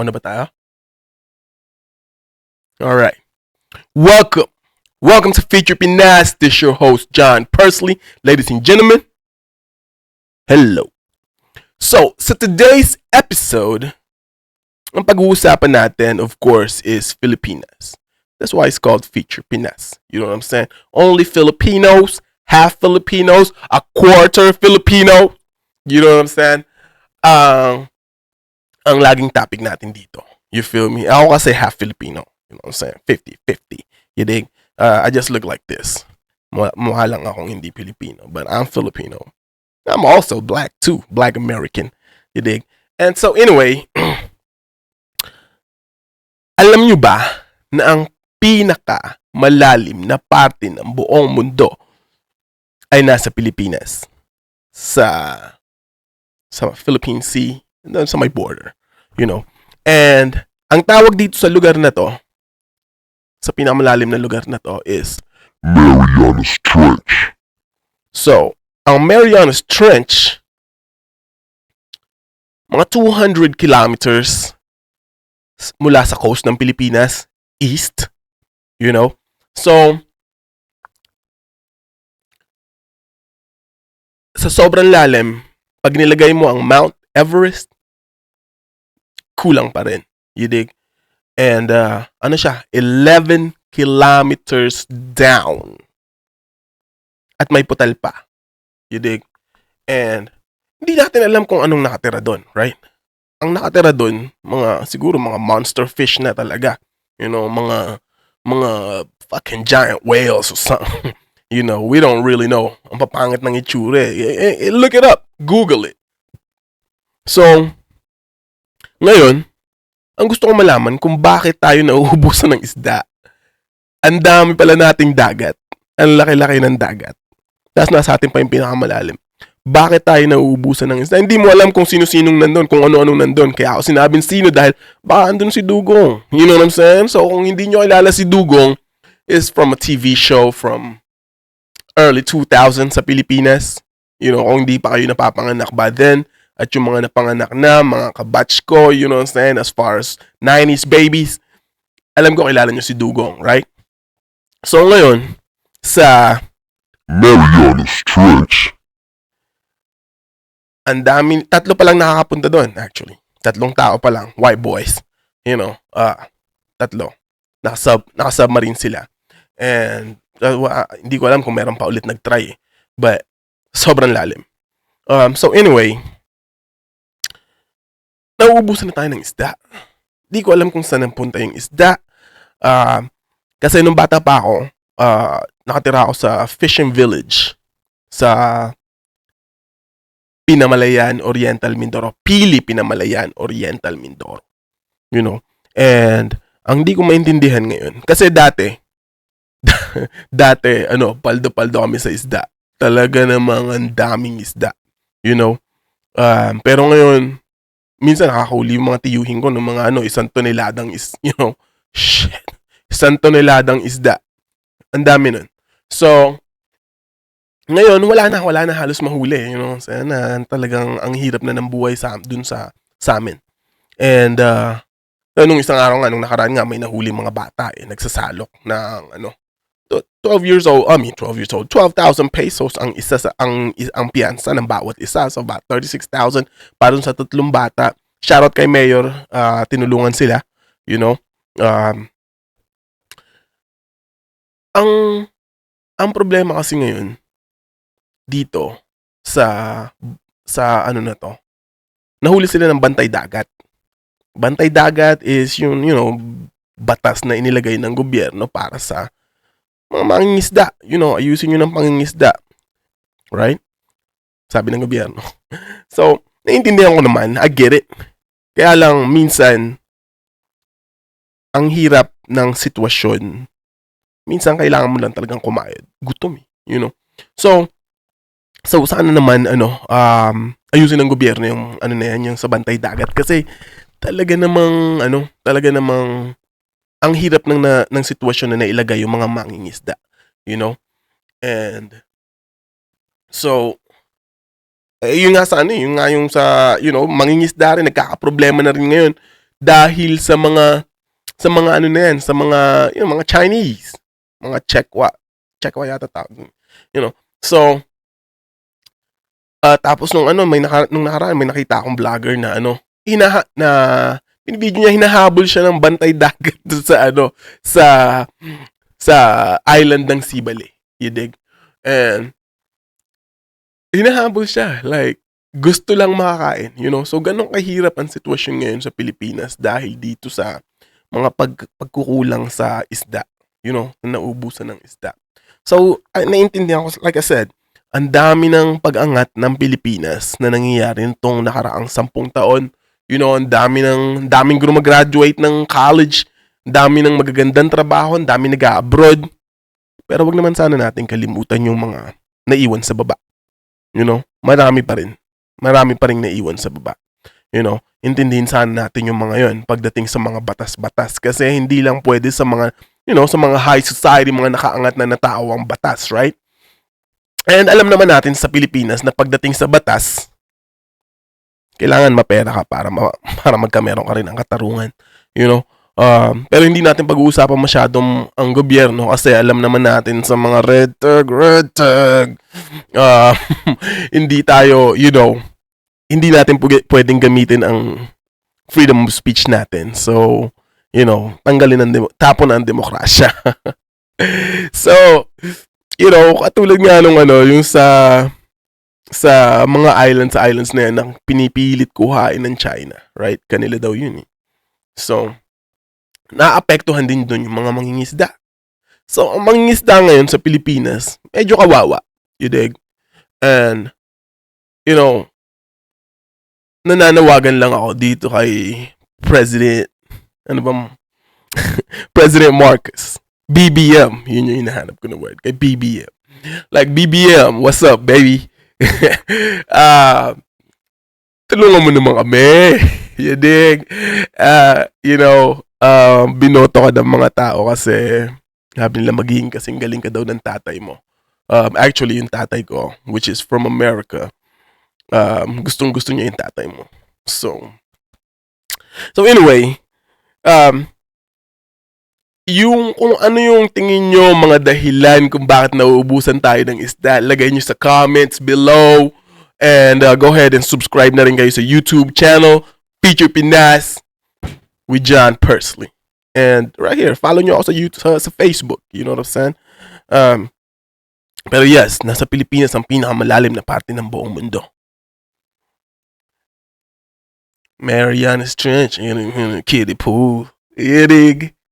Na ba tayo? Alright. Welcome. Welcome to Feature Pinas. This is your host, John Persley. Ladies and gentlemen, hello. So, sa today's episode, ang pag-uusapan natin, of course, is Filipinas. That's why it's called Feature Pinas. You know what I'm saying? Only Filipinos, half Filipinos, a quarter Filipino. You know what I'm saying? Ang ang laging topic natin dito. You feel me? Ako kasi half Filipino. You know what I'm saying? 50-50. You dig? Uh, I just look like this. Mukha lang akong hindi Filipino. But I'm Filipino. I'm also black too. Black American. You dig? And so anyway, alam nyo ba na ang pinaka malalim na parte ng buong mundo ay nasa Pilipinas? Sa sa Philippine Sea, doon sa may border, you know. And ang tawag dito sa lugar na to, sa pinakamalalim na lugar na to is Marianas Trench. So, ang Marianas Trench, mga 200 kilometers mula sa coast ng Pilipinas, east, you know. So, sa sobrang lalim, pag nilagay mo ang Mount Everest, kulang pa rin. You dig? And, uh, ano siya? 11 kilometers down. At may putal pa. You dig? And, hindi natin alam kung anong nakatira doon, right? Ang nakatira doon, mga, siguro mga monster fish na talaga. You know, mga, mga fucking giant whales or something. You know, we don't really know. Ang papangit ng itsura eh. Eh, eh, Look it up. Google it. So, ngayon, ang gusto ko malaman kung bakit tayo nauubusan ng isda. Ang dami pala nating dagat. Ang laki-laki ng dagat. Tapos nasa atin pa yung pinakamalalim. Bakit tayo nauubusan ng isda? Hindi mo alam kung sino-sinong nandun, kung ano-anong nandun. Kaya ako sinabing sino dahil baka andun si Dugong. You know what I'm saying? So kung hindi nyo kilala si Dugong, is from a TV show from early 2000 sa Pilipinas. You know, kung hindi pa kayo napapanganak by then, at yung mga napanganak na, mga kabatch ko, you know what I'm saying, as far as 90s babies, alam ko kilala nyo si Dugong, right? So ngayon, sa Marianas Trench. ang dami, tatlo pa lang nakakapunta doon, actually. Tatlong tao pa lang, white boys. You know, ah tatlo. Nakasub, nakasubmarine sila. And, uh, wa- hindi ko alam kung meron pa ulit nag-try eh. But, sobrang lalim. Um, so anyway, nauubusan na tayo ng isda. Hindi ko alam kung saan napunta yung isda. Ah, kasi nung bata pa ako, ah, nakatira ako sa fishing village sa Pinamalayan, Oriental Mindoro. Pili Pinamalayan, Oriental Mindoro. You know? And, ang di ko maintindihan ngayon, kasi dati, dati, ano, paldo-paldo kami sa isda. Talaga namang ang daming isda. You know? Um, pero ngayon, minsan nakakahuli yung mga tiyuhin ko ng mga ano, isang toneladang is, you know, shit, isang toneladang isda. Ang dami nun. So, ngayon, wala na, wala na halos mahuli. You know, sana talagang ang hirap na ng buhay sa, dun sa, sa amin. And, uh, nung isang araw nga, nung nakaraan nga, may nahuli mga bata eh, nagsasalok ng, ano, 12 years old, I mean, 12 years old, 12,000 pesos ang isa sa, ang, ang piyansa ng bawat isa. So, about 36,000 para sa tatlong bata. Shoutout kay Mayor, ah, tinulungan sila, you know. Um, ang, ang problema kasi ngayon, dito sa sa ano na to. Nahuli sila ng bantay dagat. Bantay dagat is yung you know batas na inilagay ng gobyerno para sa mga mangingisda. You know, ayusin nyo ng pangingisda. Right? Sabi ng gobyerno. So, naiintindihan ko naman. I get it. Kaya lang, minsan, ang hirap ng sitwasyon, minsan kailangan mo lang talagang kumayod. Gutom eh. You know? So, So sana naman ano um ayusin ng gobyerno yung ano na yan yung sa bantay dagat kasi talaga namang ano talaga namang ang hirap ng na, ng sitwasyon na nailagay yung mga mangingisda you know and so eh, yun nga sa ano yun nga yung sa you know mangingisda rin nagkakaproblema na rin ngayon dahil sa mga sa mga ano na yan, sa mga yung mga Chinese, mga Chekwa, Chekwa yata tawag. You know. So ah, tapos nung ano, may naka, nung nakaraan may nakita akong vlogger na ano, hinaha na binibidyo niya hinahabol siya ng bantay dagat doon sa ano sa sa island ng Sibali. You dig? And hinahabol siya. Like, gusto lang makakain. You know? So, ganun kahirap ang sitwasyon ngayon sa Pilipinas dahil dito sa mga pag, pagkukulang sa isda. You know? Na naubusan ng isda. So, naiintindihan ko, like I said, ang dami ng pag-angat ng Pilipinas na nangyayari nitong nakaraang sampung taon. You know, ang dami ng, daming gumagraduate ng college, dami ng magagandang trabaho, ang dami nag-abroad. Pero wag naman sana natin kalimutan yung mga naiwan sa baba. You know, marami pa rin. Marami pa rin naiwan sa baba. You know, intindihin sana natin yung mga yon pagdating sa mga batas-batas. Kasi hindi lang pwede sa mga, you know, sa mga high society, mga nakaangat na natao ang batas, right? And alam naman natin sa Pilipinas na pagdating sa batas, kailangan mapera ka para, ma- para magkameron ka rin ang katarungan. You know? Um, pero hindi natin pag-uusapan masyadong ang gobyerno kasi alam naman natin sa mga red tag, red tag, uh, hindi tayo, you know, hindi natin pu- pwedeng gamitin ang freedom of speech natin. So, you know, tanggalin ang demo- tapon ang demokrasya. so, you know, katulad nga nung ano, yung sa sa mga islands islands na yan na pinipilit kuhain ng China, right? Kanila daw yun eh. So, naapektuhan din doon yung mga mangingisda. So, ang mangingisda ngayon sa Pilipinas, medyo kawawa. You dig? And, you know, nananawagan lang ako dito kay President, ano bang, President Marcos. BBM, yun yung hinahanap ko na word, kay BBM. Like, BBM, what's up, baby? Ah, tulungan mo naman kami. you dig? Ah, you know, um, binoto ka ng mga tao kasi sabi nila magiging kasing galing ka daw ng tatay mo. Um, actually, yung tatay ko, which is from America, um, gustong gusto niya yung tatay mo. So, so anyway, um, yung kung ano yung tingin nyo mga dahilan kung bakit nauubusan tayo ng isda, lagay nyo sa comments below. And uh, go ahead and subscribe na rin kayo sa YouTube channel, Feature Pinas with John Persley. And right here, follow nyo ako sa, YouTube, sa, Facebook. You know what I'm saying? Um, pero yes, nasa Pilipinas ang pinakamalalim na parte ng buong mundo. Marianas Trench, yun, yun, kiddie pool. Idig.